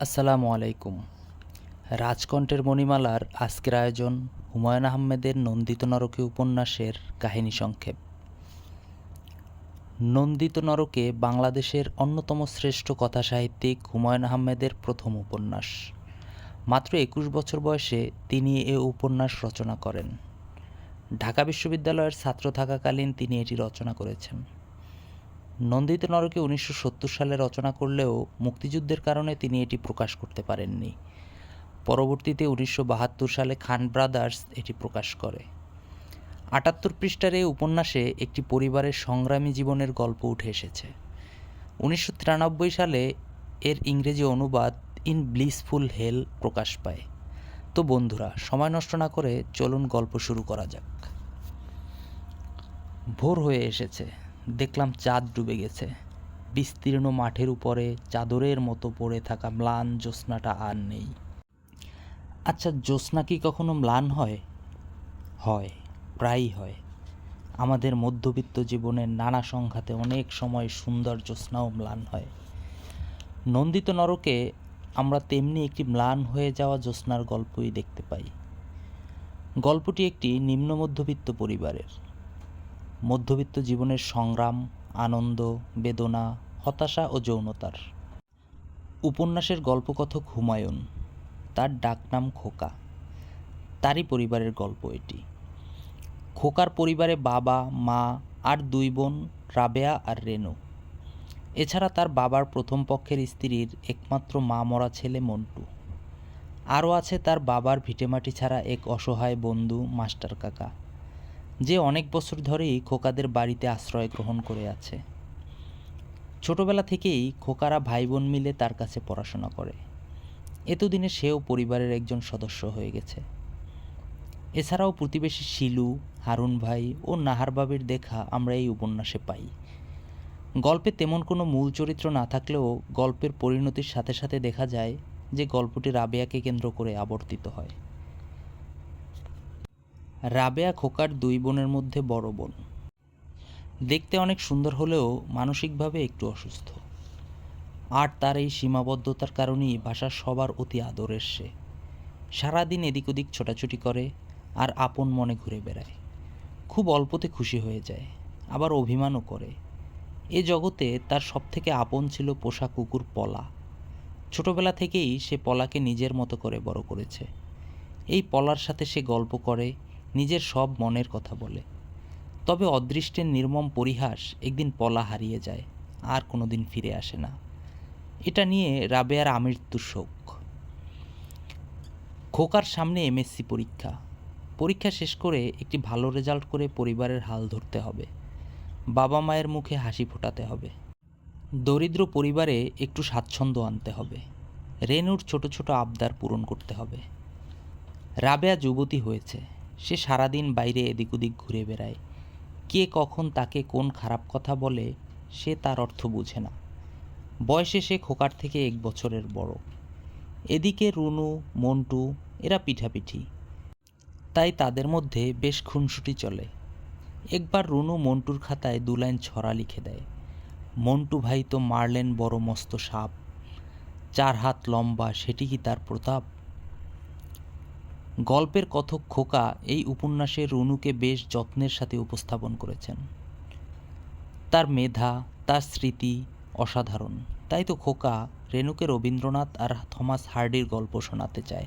আসসালামু আলাইকুম। রাজকণ্ঠের মণিমালার আজকের আয়োজন হুমায়ুন আহমেদের নন্দিত নরকে উপন্যাসের কাহিনী সংক্ষেপ। নন্দিত নরকে বাংলাদেশের অন্যতম শ্রেষ্ঠ কথাসাহিত্যিক হুমায়ুন আহমেদের প্রথম উপন্যাস। মাত্র একুশ বছর বয়সে তিনি এ উপন্যাস রচনা করেন। ঢাকা বিশ্ববিদ্যালয়ের ছাত্র থাকাকালীন তিনি এটি রচনা করেছেন। নন্দিত নরকে উনিশশো সত্তর সালে রচনা করলেও মুক্তিযুদ্ধের কারণে তিনি এটি প্রকাশ করতে পারেননি। পরবর্তীতে উনিশশো বাহাত্তর সালে খান ব্রাদার্স এটি প্রকাশ করে। আটাত্তর পৃষ্ঠার এই উপন্যাসে একটি পরিবারের সংগ্রামী জীবনের গল্প উঠে এসেছে। উনিশশো তিরানব্বই সালে এর ইংরেজি অনুবাদ ইন ব্লিসফুল হেল প্রকাশ পায়। তো বন্ধুরা, সময় নষ্ট না করে চলুন গল্প শুরু করা যাক। ভোর হয়ে এসেছে। দেখলাম চাঁদ ডুবে গেছে। বিস্তীর্ণ মাঠের উপরে চাদরের মতো পড়ে থাকা ম্লান জ্যোৎস্নাটা আর নেই। আচ্ছা জ্যোৎস্না কি কখনো ম্লান হয়? হয়, প্রায়ই হয়। আমাদের মধ্যবিত্ত জীবনের নানা সংঘাতে অনেক সময় সুন্দর জ্যোৎস্নাও ম্লান হয়। নন্দিত নরকে আমরা তেমনি একটি ম্লান হয়ে যাওয়া জ্যোৎস্নার গল্পই দেখতে পাই। গল্পটি একটি নিম্ন মধ্যবিত্ত পরিবারের। মধ্যবিত্ত জীবনের সংগ্রাম, আনন্দ, বেদনা, হতাশা ও যৌনতার। উপন্যাসের গল্পকথক হুমায়ুন। তার ডাকনাম খোকা। তারই পরিবারের গল্প এটি। খোকার পরিবারে বাবা, মা আর দুই বোন রাবেয়া আর রেনু। এছাড়া তার বাবার প্রথম পক্ষের স্ত্রীর একমাত্র মা মরা ছেলে মন্টু। আরও আছে তার বাবার ভিটেমাটি ছাড়া এক অসহায় বন্ধু মাস্টার কাকা। যে অনেক বছর ধরেই খোকাদের বাড়িতে আশ্রয় গ্রহণ করে আছে। ছোটবেলা থেকেই খোকারা ভাই বোন মিলে তার কাছে পড়াশোনা করে। এতদিনে সেও পরিবারের একজন সদস্য হয়ে গেছে। এছাড়াও প্রতিবেশী শিলু, হারুন ভাই ও নাহারবাবির দেখা আমরা এই উপন্যাসে পাই। গল্পে তেমন কোনো মূল চরিত্র না থাকলেও গল্পের পরিণতির সাথে সাথে দেখা যায় যে গল্পটি রাবেয়াকে কেন্দ্র করে আবর্তিত হয়। রাবেয়া খোকার দুই বোনের মধ্যে বড় বোন। দেখতে অনেক সুন্দর হলেও মানসিকভাবে একটু অসুস্থ। আর তার এই সীমাবদ্ধতার কারণেই ভাষার সবার অতি আদরের সে। সারাদিন এদিক ওদিক ছোটাছুটি করে আর আপন মনে ঘুরে বেড়ায়। খুব অল্পতে খুশি হয়ে যায়, আবার অভিমানও করে। এ জগতে তার সবথেকে আপন ছিল পোষা কুকুর পলা। ছোটবেলা থেকেই সে পলাকে নিজের মতো করে বড় করেছে। এই পলার সাথে সে গল্প করে নিজের সব মনের কথা বলে। তবে অদৃষ্টের নির্মম পরিহাস একদিন পলা হারিয়ে যায়, আর কোনোদিন ফিরে আসে না। এটা নিয়ে রাবেয়ার আমৃত্যু শোক খোকার সামনে এমএসসি পরীক্ষা। পরীক্ষা শেষ করে একটি ভালো রেজাল্ট করে পরিবারের হাল ধরতে হবে। বাবা মায়ের মুখে হাসি ফোটাতে হবে। দরিদ্র পরিবারে একটু স্বাচ্ছন্দ্য আনতে হবে। রেনুর ছোট ছোট আবদার পূরণ করতে হবে। রাবেয়া যুবতী হয়েছে। সে সারাদিন বাইরে এদিক ওদিক ঘুরে বেড়ায়। কে কখন তাকে কোন খারাপ কথা বলে, সে তার অর্থ বুঝে না। বয়সে সে খোকার থেকে এক বছরের বড়। এদিকে রুনু, মন্টু, এরা পিঠাপিঠি। তাই তাদের মধ্যে বেশ খুনসুটি চলে। একবার রুনু মন্টুর খাতায় দু লাইন ছড়া লিখে দেয়। মন্টু ভাই তো মারলেন বড় মস্ত সাপ। চার হাত লম্বা, সেটি কি তার প্রতাপ? গল্পের কথক খোকা এই উপন্যাসে রুনুকে বেশ যত্নের সাথে উপস্থাপন করেছেন। তার মেধা, তার স্মৃতি অসাধারণ। তাই তো খোকা রেণুকে রবীন্দ্রনাথ আর থমাস হার্ডির গল্প শোনাতে চায়।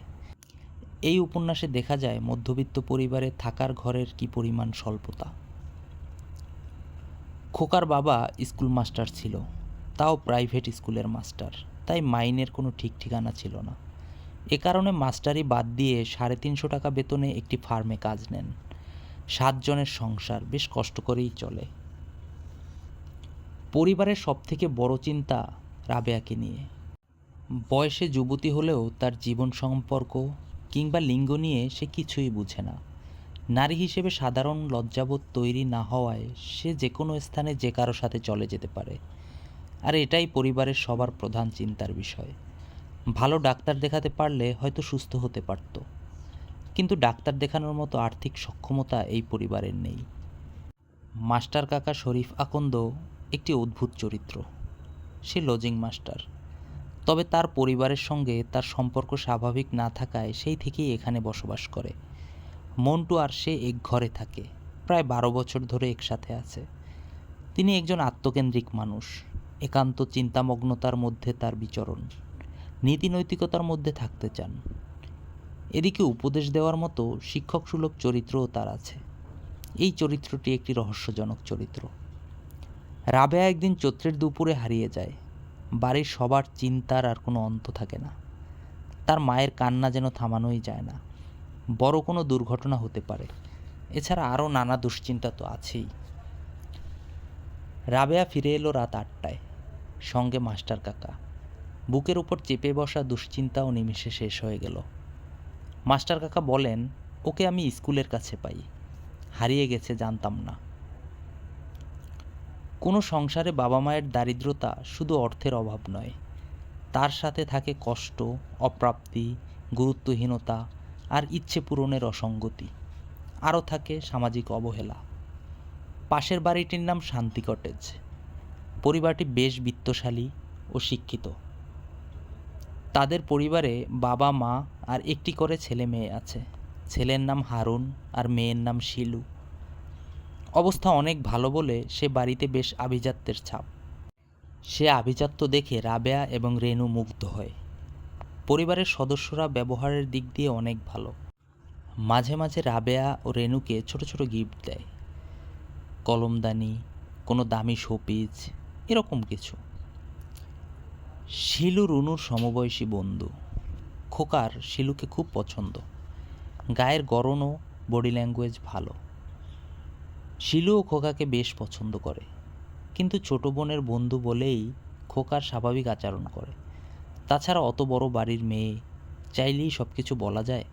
এই উপন্যাসে দেখা যায় মধ্যবিত্ত পরিবারে থাকার ঘরের কি পরিমাণ স্বল্পতা। খোকার বাবা স্কুল মাস্টার ছিল, তাও প্রাইভেট স্কুলের মাস্টার, তাই মাইনের কোনো ঠিক ঠিকানা ছিল না। এ কারণে মাস্টারি বাদ দিয়ে সাড়ে তিনশো টাকা বেতনে একটি ফার্মে কাজ নেন। সাতজনের সংসার বেশ কষ্ট করেই চলে। পরিবারের সবথেকে বড় চিন্তা রাবেয়াকে নিয়ে। বয়সে যুবতী হলেও তার জীবন সম্পর্ক কিংবা লিঙ্গ নিয়ে সে কিছুই বুঝে না। নারী হিসেবে সাধারণ লজ্জাবোধ তৈরি না হওয়ায় সে যে কোনো স্থানে যে কারও সাথে চলে যেতে পারে। আর এটাই পরিবারের সবার প্রধান চিন্তার বিষয়। ভালো ডাক্তার দেখাতে পারলে হয়তো সুস্থ হতে পারত। কিন্তু ডাক্তার দেখানোর মতো আর্থিক সক্ষমতা এই পরিবারের নেই। মাস্টার কাকা শরীফ আকন্দ একটি অদ্ভুত চরিত্র। সে লজিং মাস্টার। তবে তার পরিবারের সঙ্গে তার সম্পর্ক স্বাভাবিক না থাকায় সেই থেকেই এখানে বসবাস করে। মন্টু আর সে এক ঘরে থাকে, প্রায় বারো বছর ধরে একসাথে আছে। তিনি একজন আত্মকেন্দ্রিক মানুষ, একান্ত চিন্তামগ্নতার মধ্যে তার বিচরণ। নীতি নৈতিকতার মধ্যে থাকতে চান। এদিকে উপদেশ দেওয়ার মতো শিক্ষকসুলভ চরিত্রও তার আছে। এই চরিত্রটি একটি রহস্যজনক চরিত্র। রাবেয়া একদিন চৈত্রের দুপুরে হারিয়ে যায়। বাড়ির সবার চিন্তার আর কোনো অন্ত থাকে না। তার মায়ের কান্না যেন থামানোই যায় না। বড় কোনো দুর্ঘটনা হতে পারে। এছাড়া আরও নানা দুশ্চিন্তা তো আছেই। রাবেয়া ফিরে এলো রাত আটটায়। সঙ্গে মাস্টার কাকা। বুকের উপর চেপে বসা দুশ্চিন্তাও নিমিষে শেষ হয়ে গেল। মাস্টার কাকা বলেন, ওকে আমি স্কুলের কাছে পাই। হারিয়ে গেছে, জানতাম না। কোনো সংসারে বাবা মায়ের দারিদ্রতা শুধু অর্থের অভাব নয়। তার সাথে থাকে কষ্ট, অপ্রাপ্তি, গুরুত্বহীনতা আর ইচ্ছে পূরণের অসঙ্গতি। আরও থাকে সামাজিক অবহেলা। পাশের বাড়িটির নাম শান্তি কটেজ। পরিবারটি বেশ বিত্তশালী ও শিক্ষিত। তাদের পরিবারে বাবা, মা আর একটি করে ছেলে মেয়ে আছে। ছেলের নাম হারুন আর মেয়ের নাম শিলু। অবস্থা অনেক ভালো বলে সে বাড়িতে বেশ আভিজাত্যের ছাপ। সে আভিজাত্য দেখে রাবেয়া এবং রেনু মুগ্ধ হয়। পরিবারের সদস্যরা ব্যবহারের দিক দিয়ে অনেক ভালো। মাঝে মাঝে রাবেয়া ও রেনুকে ছোট ছোট গিফট দেয়। কলমদানি, কোনো দামি শোপিজ এরকম কিছু। শিলু রুনুর সমবয়সী বন্ধু। খোকার শিলুকে খুব পছন্দ। গায়ের গড়ন ও বডি ল্যাঙ্গুয়েজ ভালো। শিলু ও খোকাকে বেশ পছন্দ করে। কিন্তু ছোট বোনের বন্ধু বলেই খোকার স্বাভাবিক আচরণ করে। তাছাড়া অত বড় বাড়ির মেয়ে চাইলেই সব কিছু বলা যায়।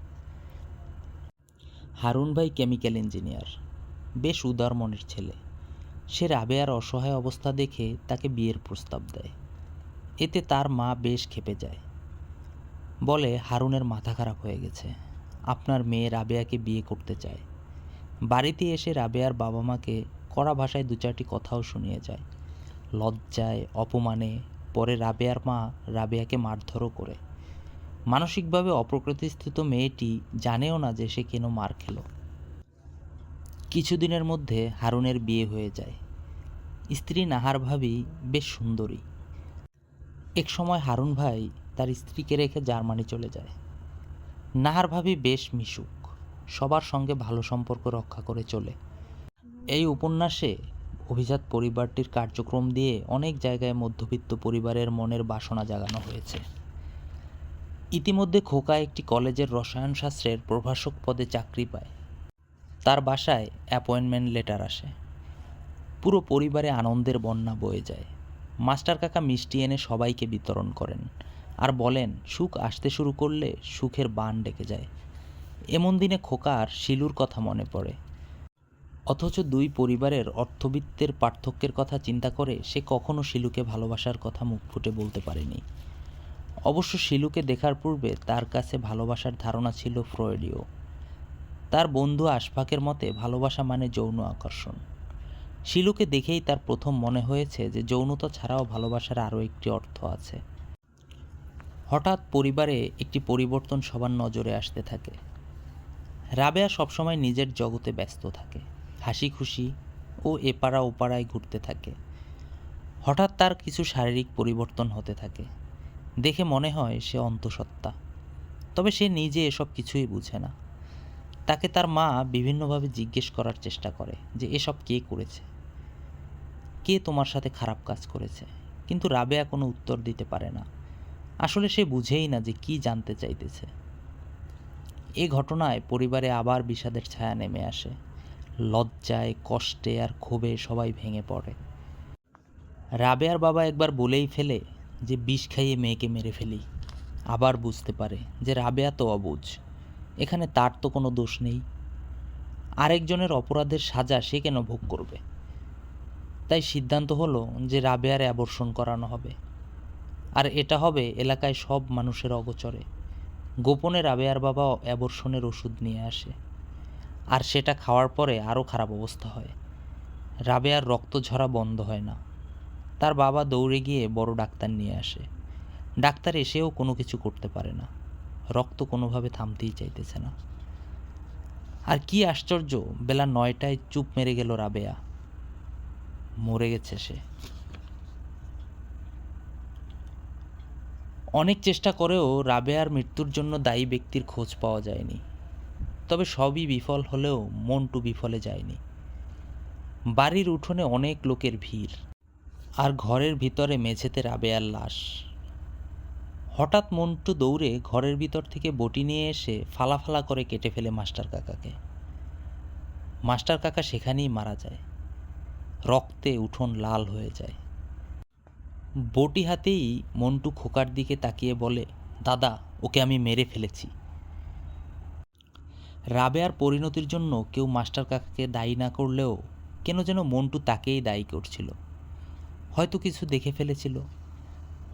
হারুন ভাই কেমিক্যাল ইঞ্জিনিয়ার। বেশ উদার মনের ছেলে। সে রাবেয়ার অসহায় অবস্থা দেখে তাকে বিয়ের প্রস্তাব দেয়। এতে তার মা বেশ ক্ষেপে যায়। বলে, হারুনের মাথা খারাপ হয়ে গেছে। আপনার মেয়ে রাবেয়াকে বিয়ে করতে চায়। বাড়িতে এসে রাবেয়ার বাবা মাকে কড়া ভাষায় দু চারটি কথাও শুনিয়ে যায়। লজ্জায়, অপমানে, পরে রাবেয়ার মা রাবেয়াকে মারধরও করে। মানসিকভাবে অপ্রকৃতিস্থিত মেয়েটি জানেও না যে সে কেন মার খেলো। কিছুদিনের মধ্যে হারুনের বিয়ে হয়ে যায়। স্ত্রী নাহার ভাবি বেশ সুন্দরী। এক সময় হারুন ভাই তার স্ত্রীকে রেখে জার্মানি চলে যায়। নাহার ভাবি বেশ মিশুক, সবার সঙ্গে ভালো সম্পর্ক রক্ষা করে চলে। এই উপন্যাসে অভিজাত পরিবারটির কার্যক্রম দিয়ে অনেক জায়গায় মধ্যবিত্ত পরিবারের মনের বাসনা জাগানো হয়েছে। ইতিমধ্যে খোকা একটি কলেজের রসায়ন শাস্ত্রের প্রভাষক পদে চাকরি পায়। তার বাসায় অ্যাপয়েন্টমেন্ট লেটার আসে। পুরো পরিবারে আনন্দের বন্যা বয়ে যায়। মাস্টার কাকা মিষ্টি এনে সবাইকে বিতরণ করেন আর বলেন, সুখ আসতে শুরু করলে সুখের বান ডেকে যায়। এমন দিনে খোকার শিলুর কথা মনে পড়ে। অথচ দুই পরিবারের অর্থবিত্তের পার্থক্যের কথা চিন্তা করে সে কখনো শিলুকে ভালোবাসার কথা মুখ ফুটে বলতে পারেনি। অবশ্য শিলুকে দেখার পূর্বে তার কাছে ভালোবাসার ধারণা ছিল ফ্রয়েডীয়। তার বন্ধু আশফাকের মতে ভালোবাসা মানে যৌন আকর্ষণ। শিলুকে দেখেই তার প্রথম মনে হয়েছে যে যৌনতা ছাড়াও ভালোবাসার আরও একটি অর্থ আছে। হঠাৎ পরিবারে একটি পরিবর্তন সবার নজরে আসতে থাকে। রাবেয়া সবসময় নিজের জগতে ব্যস্ত থাকে হাসি খুশি ও এপাড়া ওপাড়ায় ঘুরতে থাকে। হঠাৎ তার কিছু শারীরিক পরিবর্তন হতে থাকে। দেখে মনে হয় সে অন্তঃসত্ত্বা। তবে সে নিজে এসব কিছুই বুঝে না। তাকে তার মা বিভিন্নভাবে জিজ্ঞেস করার চেষ্টা করে যে এসব কে করেছে। কে তোমার সাথে খারাপ কাজ করেছে? কিন্তু রাবেয়া কোনো উত্তর দিতে পারে না। আসলে সে বুঝেই না যে কি জানতে চাইতেছে। এ ঘটনায় পরিবারে আবার বিষাদের ছায়া নেমে আসে। লজ্জায়, কষ্টে আর ক্ষোভে সবাই ভেঙে পড়ে। রাবেয়ার বাবা একবার বলেই ফেলে যে, বিষ খাইয়ে মেয়েকে মেরে ফেলি। আবার বুঝতে পারে যে, রাবেয়া তো অবুঝ। এখানে তার তো কোনো দোষ নেই। আরেকজনের অপরাধের সাজা সে কেন ভোগ করবে? তাই সিদ্ধান্ত হলো যে রাবেয়ার অ্যাবর্ষণ করানো হবে। আর এটা হবে এলাকায় সব মানুষের অগোচরে। গোপনে রাবেয়ার বাবা অ্যাবর্ষণের ওষুধ নিয়ে আসে। আর সেটা খাওয়ার পরে আরও খারাপ অবস্থা হয়। রাবেয়ার রক্ত ঝরা বন্ধ হয় না। তার বাবা দৌড়ে গিয়ে বড় ডাক্তার নিয়ে আসে। ডাক্তার এসেও কোনো কিছু করতে পারে না। রক্ত কোনোভাবে থামতেই চাইতেছে না। আর কি আশ্চর্য, বেলা নয়টায় চুপ মেরে গেল রাবেয়া। মরে গেছে সে। অনেক চেষ্টা করেও রাবেয়ার মৃত্যুর জন্য দায়ী ব্যক্তির খোঁজ পাওয়া যায়নি। তবে সবই বিফল হলেও মন্টু বিফলে যায়নি। বাড়ির উঠোনে অনেক লোকের ভিড়, আর ঘরের ভিতরে মেঝেতে রাবেয়ার লাশ। হঠাৎ মন্টু দৌড়ে ঘরের ভিতর থেকে বটি নিয়ে এসে ফালা ফালা করে কেটে ফেলে মাস্টার কাকাকে। মাস্টার কাকা সেখানেই মারা যায়। রক্তে উঠোন লাল হয়ে যায়। বটি হাতেই মন্টু খোকার দিকে তাকিয়ে বলে, দাদা, ওকে আমি মেরে ফেলেছি। রাবেয়ার পরিণতির জন্য কেউ মাস্টার কাকাকে দায়ী না করলেও কেন যেন মন্টু তাকেই দায়ী করছিল। হয়তো কিছু দেখে ফেলেছিল।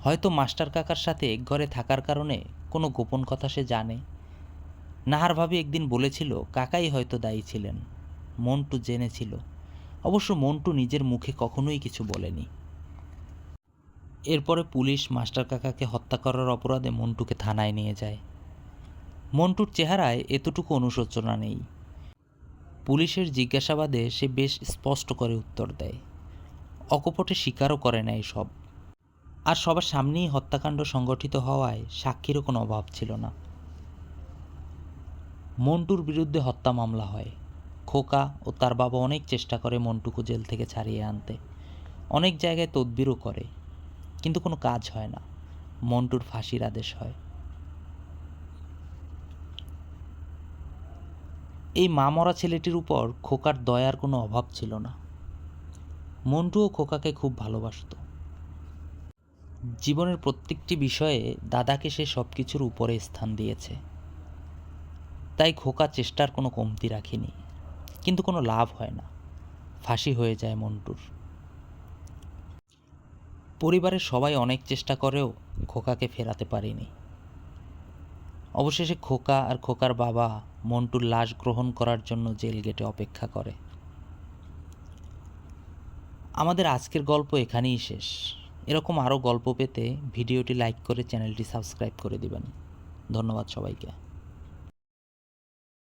হয়তো মাস্টার কাকার সাথে ঘরে থাকার কারণে কোনো গোপন কথা সে জানে। নাহার ভাবি একদিন বলেছিল, কাকাই হয়তো দায়ী ছিলেন। মন্টু জেনেছিল। অবশ্য মন্টু নিজের মুখে কখনোই কিছু বলেনি। এরপরে পুলিশ মাস্টার কাকাকে হত্যা করার অপরাধে মন্টুকে থানায় নিয়ে যায়। মন্টুর চেহারায় এতটুকু অনুশোচনা নেই। পুলিশের জিজ্ঞাসাবাদে সে বেশ স্পষ্ট করে উত্তর দেয়। অকপটে স্বীকারও করে নেয় সব। আর সবার সামনেই হত্যাকাণ্ড সংগঠিত হওয়ায় সাক্ষীরও কোনো অভাব ছিল না। মন্টুর বিরুদ্ধে হত্যা মামলা হয়। খোকা ও তার বাবা অনেক চেষ্টা করে মন্টুকে জেল থেকে ছাড়িয়ে আনতে। অনেক জায়গায় তদবিরও করে, কিন্তু কোনো কাজ হয় না। মন্টুর ফাঁসির আদেশ হয়। এই মা মরা ছেলেটির উপর খোকার দয়ার কোনো অভাব ছিল না। মন্টু ও খোকাকে খুব ভালোবাসতো। জীবনের প্রত্যেকটি বিষয়ে দাদাকে সে সব কিছুর উপরে স্থান দিয়েছে। তাই খোকা চেষ্টার কোনো কমতি রাখেনি। কিন্তু কোনো লাভ হয় না। ফাঁসি হয়ে যায় মন্টুর। পরিবারের সবাই অনেক চেষ্টা করেও খোকাকে ফেরাতে পারেনি। অবশেষে খোকা আর খোকার বাবা মন্টুর লাশ গ্রহণ করার জন্য জেল গেটে অপেক্ষা করে। আমাদের আজকের গল্প এখানেই শেষ। এরকম আরও গল্প পেতে ভিডিওটি লাইক করে চ্যানেলটি সাবস্ক্রাইব করে দিবেন। ধন্যবাদ সবাইকে।